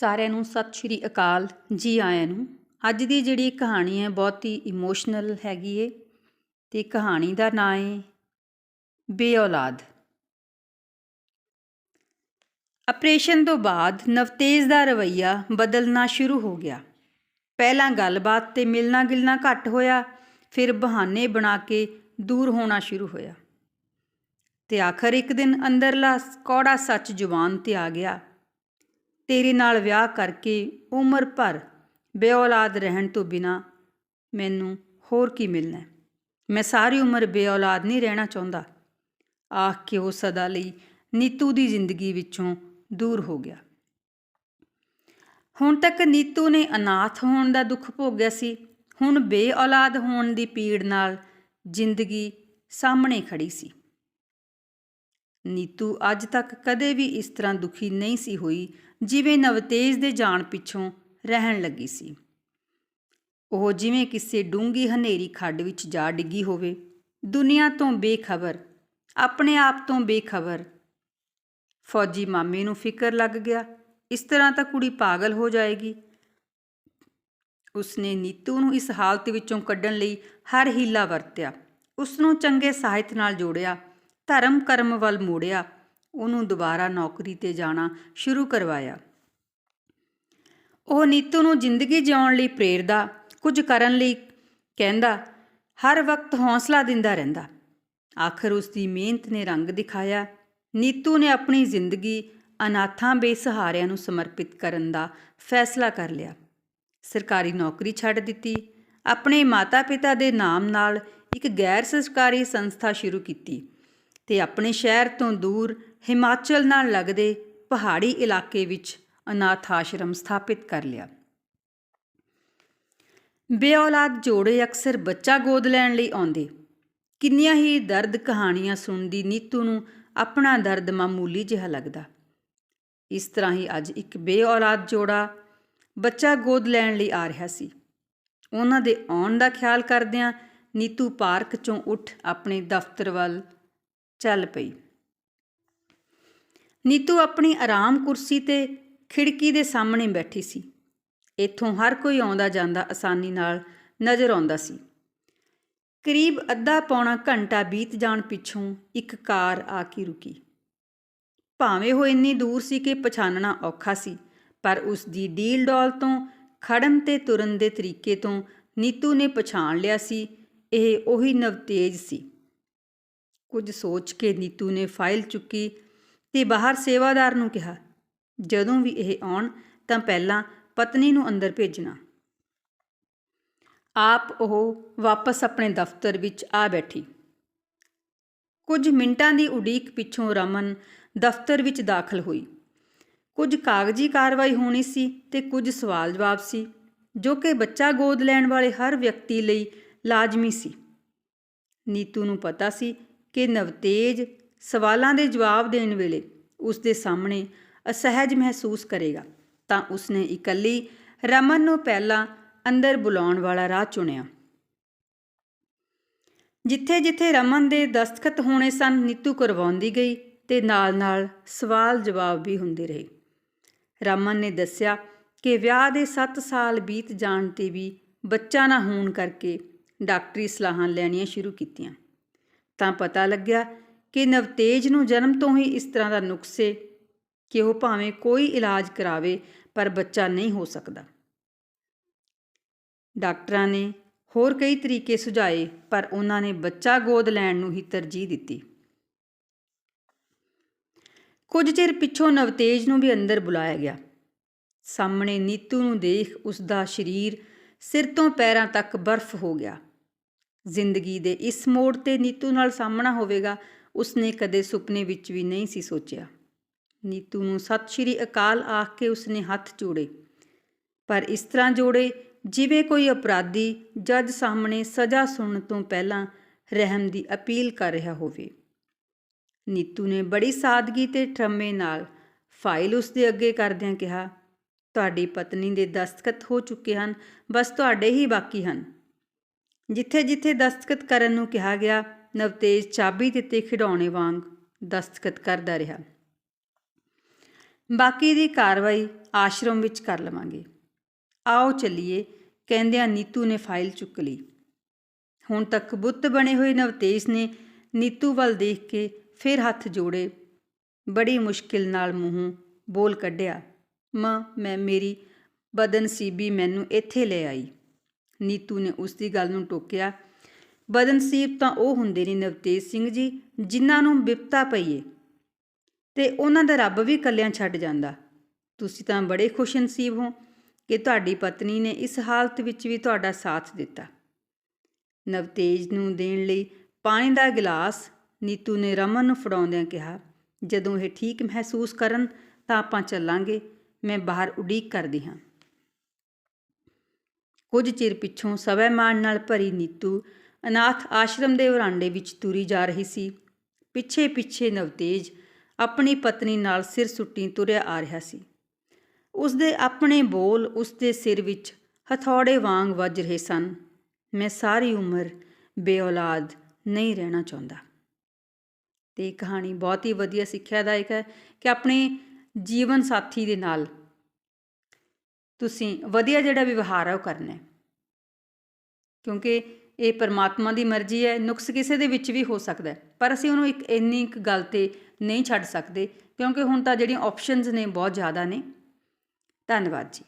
ਸਾਰਿਆਂ ਨੂੰ ਸਤਿ ਸ਼੍ਰੀ ਅਕਾਲ ਜੀ ਆਇਆਂ ਨੂੰ। ਅੱਜ ਦੀ ਜਿਹੜੀ ਕਹਾਣੀ ਹੈ ਬਹੁਤ ਹੀ ਇਮੋਸ਼ਨਲ ਹੈਗੀ ਏ ਤੇ ਕਹਾਣੀ ਦਾ ਨਾਂ ਹੈ ਬੇਔਲਾਦ। ਆਪਰੇਸ਼ਨ ਤੋਂ ਬਾਅਦ ਨਵਤੇਜ ਦਾ ਰਵਈਆ ਬਦਲਣਾ ਸ਼ੁਰੂ ਹੋ ਗਿਆ। ਪਹਿਲਾਂ ਗੱਲਬਾਤ ਤੇ ਮਿਲਣਾ ਗਿਲਣਾ ਘੱਟ ਹੋਇਆ, ਫਿਰ ਬਹਾਨੇ ਬਣਾ ਕੇ ਦੂਰ ਹੋਣਾ ਸ਼ੁਰੂ ਹੋਇਆ। ਤੇ ਆਖਰ ਇੱਕ ਦਿਨ ਅੰਦਰਲਾ ਕੌੜਾ ਸੱਚ ਜ਼ੁਬਾਨ ਤੇ ਆ ਗਿਆ ਤੇਰੇ ਨਾਲ ਵਿਆਹ ਕਰਕੇ ਉਮਰ ਭਰ ਬੇਔਲਾਦ ਰਹਿਣ ਤੋਂ ਬਿਨਾ ਮੈਨੂੰ ਹੋਰ ਕੀ ਮਿਲਣਾ ਮੈਂ ਸਾਰੀ ਉਮਰ ਬੇਔਲਾਦ ਨਹੀਂ ਰਹਿਣਾ ਚਾਹੁੰਦਾ। ਆਖ ਕੇ ਉਹ ਸਦਾ ਲਈ ਨੀਤੂ ਦੀ ਜ਼ਿੰਦਗੀ ਵਿੱਚੋਂ ਦੂਰ ਹੋ ਗਿਆ। ਹੁਣ ਤੱਕ ਨੀਤੂ ਨੇ ਅਨਾਥ ਹੋਣ ਦਾ ਦੁੱਖ ਭੋਗਿਆ ਸੀ। ਹੁਣ ਬੇਔਲਾਦ ਹੋਣ ਦੀ ਪੀੜ ਨਾਲ ਜ਼ਿੰਦਗੀ ਸਾਹਮਣੇ ਖੜੀ ਸੀ। ਨੀਤੂ ਅੱਜ ਤੱਕ ਕਦੇ ਵੀ ਇਸ ਤਰ੍ਹਾਂ ਦੁਖੀ ਨਹੀਂ ਸੀ ਹੋਈ ਜਿਵੇਂ ਨਵਤੇਜ ਦੇ ਜਾਣ ਪਿੱਛੋਂ ਰਹਿਣ ਲੱਗੀ ਸੀ। ਉਹ ਜਿਵੇਂ ਕਿਸੇ ਡੂੰਗੀ ਹਨੇਰੀ ਖੱਡ ਵਿੱਚ ਜਾ ਡਿੱਗੀ ਹੋਵੇ, ਦੁਨੀਆ ਤੋਂ ਬੇਖਬਰ, ਆਪਣੇ ਆਪ ਤੋਂ ਬੇਖਬਰ। ਫੌਜੀ ਮਾਮੇ ਨੂੰ ਫਿਕਰ ਲੱਗ ਗਿਆ, ਇਸ ਤਰ੍ਹਾਂ ਤਾਂ ਕੁੜੀ ਪਾਗਲ ਹੋ ਜਾਏਗੀ। ਉਸਨੇ ਨੀਤੂ ਨੂੰ ਇਸ ਹਾਲਤ ਵਿੱਚੋਂ ਕੱਢਣ ਲਈ ਹਰ ਹੀਲਾ ਵਰਤਿਆ। ਉਸ ਨੂੰ ਚੰਗੇ ਸਾਹਿਤ ਨਾਲ ਜੋੜਿਆ ਧਰਮ ਕਰਮ ਵੱਲ ਮੋੜਿਆ ਉਹਨੂੰ ਦੁਬਾਰਾ ਨੌਕਰੀ ਤੇ ਜਾਣਾ ਸ਼ੁਰੂ ਕਰਵਾਇਆ। ਉਹ ਨੀਤੂ ਨੂੰ ਜ਼ਿੰਦਗੀ ਜਿਉਣ ਲਈ ਪ੍ਰੇਰਦਾ, ਕੁਝ ਕਰਨ ਲਈ ਕਹਿੰਦਾ, ਹਰ ਵਕਤ ਹੌਸਲਾ ਦਿੰਦਾ ਰਹਿੰਦਾ। ਆਖਰ ਉਸ ਦੀ ਮਿਹਨਤ ਨੇ ਰੰਗ ਦਿਖਾਇਆ। ਨੀਤੂ ਨੇ ਆਪਣੀ ਜ਼ਿੰਦਗੀ ਅਨਾਥਾਂ ਬੇਸਹਾਰਿਆਂ ਨੂੰ ਸਮਰਪਿਤ ਕਰਨ ਦਾ ਫੈਸਲਾ ਕਰ ਲਿਆ। ਸਰਕਾਰੀ ਨੌਕਰੀ ਛੱਡ ਦਿੱਤੀ। ਆਪਣੇ ਮਾਤਾ-ਪਿਤਾ ਦੇ ਨਾਮ ਨਾਲ ਇੱਕ ਗੈਰ ਸਰਕਾਰੀ ਸੰਸਥਾ ਸ਼ੁਰੂ ਕੀਤੀ ਤੇ ਆਪਣੇ ਸ਼ਹਿਰ ਤੋਂ ਦੂਰ ਹਿਮਾਚਲ ਨਾਲ ਲੱਗਦੇ ਪਹਾੜੀ ਇਲਾਕੇ ਵਿੱਚ ਅਨਾਥ ਆਸ਼ਰਮ ਸਥਾਪਿਤ ਕਰ ਲਿਆ। ਬੇਔਲਾਦ ਜੋੜੇ ਅਕਸਰ ਬੱਚਾ ਗੋਦ ਲੈਣ ਲਈ ਆਉਂਦੇ। ਕਿੰਨੀਆਂ ਹੀ ਦਰਦ ਕਹਾਣੀਆਂ ਸੁਣਦੀ ਨੀਤੂ ਨੂੰ ਆਪਣਾ ਦਰਦ ਮਾਮੂਲੀ ਜਿਹਾ ਲੱਗਦਾ। ਇਸ ਤਰ੍ਹਾਂ ਹੀ ਅੱਜ ਇੱਕ ਬੇਔਲਾਦ ਜੋੜਾ ਬੱਚਾ ਗੋਦ ਲੈਣ ਲਈ ਆ ਰਿਹਾ ਸੀ। ਉਹਨਾਂ ਦੇ ਆਉਣ ਦਾ ਖਿਆਲ ਕਰਦਿਆਂ ਨੀਤੂ ਪਾਰਕ ਚੋਂ ਉੱਠ ਆਪਣੇ ਦਫ਼ਤਰ ਵੱਲ ਚੱਲ ਪਈ। ਨੀਤੂ ਆਪਣੀ ਆਰਾਮ ਕੁਰਸੀ ਤੇ ਖਿੜਕੀ ਦੇ ਸਾਹਮਣੇ ਬੈਠੀ ਸੀ। ਇੱਥੋਂ ਹਰ ਕੋਈ ਆਉਂਦਾ ਜਾਂਦਾ ਆਸਾਨੀ ਨਾਲ ਨਜ਼ਰ ਆਉਂਦਾ ਸੀ। ਕਰੀਬ ਅੱਧਾ ਪੌਣਾ ਘੰਟਾ ਬੀਤ ਜਾਣ ਪਿੱਛੋਂ ਇੱਕ ਕਾਰ ਆ ਕੇ ਰੁਕੀ। ਭਾਵੇਂ ਉਹ ਇੰਨੀ ਦੂਰ ਸੀ ਕਿ ਪਛਾਣਨਾ ਔਖਾ ਸੀ, ਪਰ ਉਸ ਦੀ ਡੀਲ ਡੋਲ ਤੋਂ ਖੜਨ ਤੇ ਤੁਰਨ ਦੇ ਤਰੀਕੇ ਤੋਂ ਨੀਤੂ ਨੇ ਪਛਾਣ ਲਿਆ ਸੀ, ਇਹ ਉਹੀ ਨਵਤੇਜ ਸੀ। ਕੁਝ ਸੋਚ ਕੇ ਨੀਤੂ ਨੇ ਫਾਈਲ ਚੁੱਕੀ ਤੇ ਬਾਹਰ ਸੇਵਾਦਾਰ ਨੂੰ ਕਿਹਾ, ਜਦੋਂ ਵੀ ਇਹ ਆਉਣ, ਤਾਂ ਪਹਿਲਾਂ ਪਤਨੀ ਨੂੰ ਅੰਦਰ ਭੇਜਣਾ। ਆਪ ਉਹ ਵਾਪਸ ਆਪਣੇ ਦਫ਼ਤਰ ਵਿੱਚ ਆ ਬੈਠੀ। ਕੁਝ ਮਿੰਟਾਂ ਦੀ ਉਡੀਕ ਪਿੱਛੋਂ ਰਮਨ ਦਫ਼ਤਰ ਵਿੱਚ ਦਾਖਲ ਹੋਈ। ਕੁਝ ਕਾਗਜ਼ੀ ਕਾਰਵਾਈ ਹੋਣੀ ਸੀ ਤੇ ਕੁਝ ਸਵਾਲ ਜਵਾਬ ਸੀ, ਜੋ ਕਿ ਬੱਚਾ ਗੋਦ ਲੈਣ ਵਾਲੇ ਹਰ ਵਿਅਕਤੀ ਲਈ ਲਾਜ਼ਮੀ ਸੀ। ਨੀਤੂ ਨੂੰ ਪਤਾ ਸੀ ਕਿ ਨਵਤੇਜ ਸਵਾਲਾਂ ਦੇ ਜਵਾਬ ਦੇਣ ਵੇਲੇ ਉਸ ਦੇ ਸਾਹਮਣੇ ਅਸਹਿਜ ਮਹਿਸੂਸ ਕਰੇਗਾ, ਤਾਂ ਉਸਨੇ ਇਕੱਲੀ ਰਮਨ ਨੂੰ ਪਹਿਲਾਂ ਅੰਦਰ ਬੁਲਾਉਣ ਵਾਲਾ ਰਾਹ ਚੁਣਿਆ। ਜਿੱਥੇ-ਜਿੱਥੇ ਰਮਨ ਦੇ ਦਸਤਖਤ ਹੋਣੇ ਸਨ, ਨੀਤੂ ਕਰਵਾਉਂਦੀ ਗਈ ਤੇ ਨਾਲ-ਨਾਲ ਸਵਾਲ ਜਵਾਬ ਵੀ ਹੁੰਦੇ ਰਹੇ। ਰਮਨ ਨੇ ਦੱਸਿਆ ਕਿ ਵਿਆਹ ਦੇ 7 ਸਾਲ ਬੀਤ ਜਾਣ ਤੇ ਵੀ ਬੱਚਾ ਨਾ ਹੋਣ ਕਰਕੇ ਡਾਕਟਰੀ ਸਲਾਹਾਂ ਲੈਣੀਆਂ ਸ਼ੁਰੂ ਕੀਤੀਆਂ। ਤਾਂ ਪਤਾ ਲੱਗਿਆ ਕਿ ਨਵਤੇਜ ਨੂੰ ਜਨਮ ਤੋਂ ਹੀ ਇਸ ਤਰ੍ਹਾਂ ਦਾ ਨੁਕਸੇ ਕਿ ਉਹ ਭਾਵੇਂ ਕੋਈ ਇਲਾਜ ਕਰਾਵੇ, ਪਰ ਬੱਚਾ ਨਹੀਂ ਹੋ ਸਕਦਾ। ਡਾਕਟਰਾਂ ਨੇ ਹੋਰ ਕਈ ਤਰੀਕੇ ਸੁਝਾਏ, ਪਰ ਉਹਨਾਂ ਨੇ ਬੱਚਾ ਗੋਦ ਲੈਣ ਨੂੰ ਹੀ ਤਰਜੀਹ ਦਿੱਤੀ। ਕੁਝ ਚਿਰ ਪਿੱਛੋਂ ਨਵਤੇਜ ਨੂੰ ਵੀ ਅੰਦਰ ਬੁਲਾਇਆ ਗਿਆ। ਸਾਹਮਣੇ ਨੀਤੂ ਨੂੰ ਦੇਖ ਉਸ ਦਾ ਸਰੀਰ ਸਿਰ ਤੋਂ ਪੈਰਾਂ ਤੱਕ ਬਰਫ਼ ਹੋ ਗਿਆ। ਜ਼ਿੰਦਗੀ ਦੇ ਇਸ ਮੋੜ ਤੇ ਨੀਤੂ ਨਾਲ ਸਾਹਮਣਾ ਹੋਵੇਗਾ ਉਸਨੇ ਕਦੇ ਸੁਪਨੇ ਵਿੱਚ ਵੀ ਨਹੀਂ ਸੀ ਸੋਚਿਆ। ਨੀਤੂ ਨੂੰ ਸਤਿ ਸ਼੍ਰੀ ਅਕਾਲ ਆਖ ਕੇ ਉਸਨੇ ਹੱਥ ਜੋੜੇ। ਪਰ ਇਸ ਤਰ੍ਹਾਂ ਜੋੜੇ ਜਿਵੇਂ ਕੋਈ ਅਪਰਾਧੀ ਜੱਜ ਸਾਹਮਣੇ ਸਜ਼ਾ ਸੁਣਨ ਤੋਂ ਪਹਿਲਾਂ ਰਹਿਮ ਦੀ ਅਪੀਲ ਕਰ ਰਿਹਾ ਹੋਵੇ। ਨੀਤੂ ਨੇ ਬੜੀ ਸਾਦਗੀ ਤੇ ਠਰਮੇ ਨਾਲ ਫਾਈਲ ਉਸਦੇ ਅੱਗੇ ਕਰਦਿਆਂ ਕਿਹਾ, ਤੁਹਾਡੀ ਪਤਨੀ ਦੇ ਦਸਤਖਤ ਹੋ ਚੁੱਕੇ ਹਨ, ਬਸ ਤੁਹਾਡੇ ਹੀ ਬਾਕੀ ਹਨ। ਜਿੱਥੇ-ਜਿੱਥੇ ਦਸਤਖਤ ਕਰਨ ਨੂੰ ਕਿਹਾ ਗਿਆ ਨਵਤੇਜ ਚਾਬੀ ਦਿੱਤੇ ਖਿਡੌਣੇ ਵਾਂਗ ਦਸਤਖਤ ਕਰਦਾ ਰਿਹਾ। ਬਾਕੀ ਦੀ ਕਾਰਵਾਈ ਆਸ਼ਰਮ ਵਿੱਚ ਕਰ ਲਵਾਂਗੇ। ਆਓ ਚੱਲੀਏ, ਕਹਿੰਦਿਆਂ ਨੀਤੂ ਨੇ ਫਾਈਲ ਚੁੱਕ ਲਈ। ਹੁਣ ਤੱਕ ਬੁੱਤ ਬਣੇ ਹੋਏ ਨਵਤੇਜ ਨੇ ਨੀਤੂ ਵੱਲ ਦੇਖ ਕੇ ਫਿਰ ਹੱਥ ਜੋੜੇ। ਬੜੀ ਮੁਸ਼ਕਿਲ ਨਾਲ ਮੂੰਹੋਂ ਬੋਲ ਕੱਢਿਆ, ਮਾਂ, ਮੈਂ ਮੇਰੀ ਬਦਨਸੀਬੀ ਮੈਨੂੰ ਇੱਥੇ ਲੈ ਆਈ। ਨੀਤੂ ਨੇ ਉਸ ਦੀ ਗੱਲ ਨੂੰ ਟੋਕਿਆ ਬਦਨਸੀਬ ਤਾਂ ਉਹ ਹੁੰਦੇ ਨੇ ਨਵਤੇਜ ਸਿੰਘ ਜੀ, ਜਿਨ੍ਹਾਂ ਨੂੰ ਬਿਪਤਾ ਪਈਏ। ਤੇ ਉਹਨਾਂ ਦਾ ਰੱਬ ਵੀ ਕੱਲਿਆਂ ਛੱਡ ਜਾਂਦਾ। ਤੁਸੀਂ ਤਾਂ ਬੜੇ ਖੁਸ਼ਨਸੀਬ ਹੋ ਕਿ ਤੁਹਾਡੀ ਪਤਨੀ ਨੇ ਇਸ ਹਾਲਤ ਵਿੱਚ ਵੀ ਤੁਹਾਡਾ ਸਾਥ ਦਿੱਤਾ। ਨਵਤੇਜ ਨੂੰ ਦੇਣ ਲਈ ਪਾਣੀ ਦਾ ਗਿਲਾਸ ਨੀਤੂ ਨੇ ਰਮਨ ਨੂੰ ਫੜਾਉਂਦਿਆਂ ਕਿਹਾ, ਜਦੋਂ ਇਹ ਠੀਕ ਮਹਿਸੂਸ ਕਰਨ ਤਾਂ ਆਪਾਂ ਚੱਲਾਂਗੇ, ਮੈਂ ਬਾਹਰ ਉਡੀਕ ਕਰਦੀ ਹਾਂ। ਕੁਝ ਚਿਰ ਪਿੱਛੋਂ ਸਵੈਮਾਨ ਨਾਲ ਭਰੀ ਨੀਤੂ ਅਨਾਥ ਆਸ਼ਰਮ ਦੇ ਵਰਾਂਡੇ ਵਿੱਚ ਤੁਰੀ ਜਾ ਰਹੀ ਸੀ। ਪਿੱਛੇ ਪਿੱਛੇ ਨਵਤੇਜ ਆਪਣੀ ਪਤਨੀ ਨਾਲ ਸਿਰ ਸੁੱਟੀ ਤੁਰਿਆ ਆ ਰਿਹਾ ਸੀ। ਉਸ ਦੇ ਆਪਣੇ ਬੋਲ ਉਸ ਦੇ ਸਿਰ ਵਿੱਚ ਹਥੌੜੇ ਵਾਂਗ ਵੱਜ ਰਹੇ ਸਨ। ਮੈਂ ਸਾਰੀ ਉਮਰ ਬੇਔਲਾਦ ਨਹੀਂ ਰਹਿਣਾ ਚਾਹੁੰਦਾ ਤੇ ਇਹ ਕਹਾਣੀ ਬਹੁਤ ਹੀ ਵਧੀਆ ਸਿੱਖਿਆਦਾਇਕ ਹੈ ਕਿ ਆਪਣੇ ਜੀਵਨ ਸਾਥੀ ਦੇ ਨਾਲ ਤੁਸੀਂ ਵਧੀਆ ਜਿਹੜਾ ਵਿਵਹਾਰ ਹੈ ਉਹ ਕਰਨਾ ਕਿਉਂਕਿ ਇਹ ਪਰਮਾਤਮਾ ਦੀ ਮਰਜ਼ੀ ਹੈ, ਨੁਕਸ ਕਿਸੇ ਦੇ ਵਿੱਚ ਵੀ ਹੋ ਸਕਦਾ ਪਰ ਅਸੀਂ ਉਹਨੂੰ ਇੱਕ ਇੰਨੀ ਇੱਕ ਗੱਲ ਤੇ ਨਹੀਂ ਛੱਡ ਸਕਦੇ, ਕਿਉਂਕਿ ਹੁਣ ਤਾਂ ਜਿਹੜੀਆਂ ਆਪਸ਼ਨਸ ਨੇ ਬਹੁਤ ਜ਼ਿਆਦਾ ਨੇ। ਧੰਨਵਾਦ ਜੀ।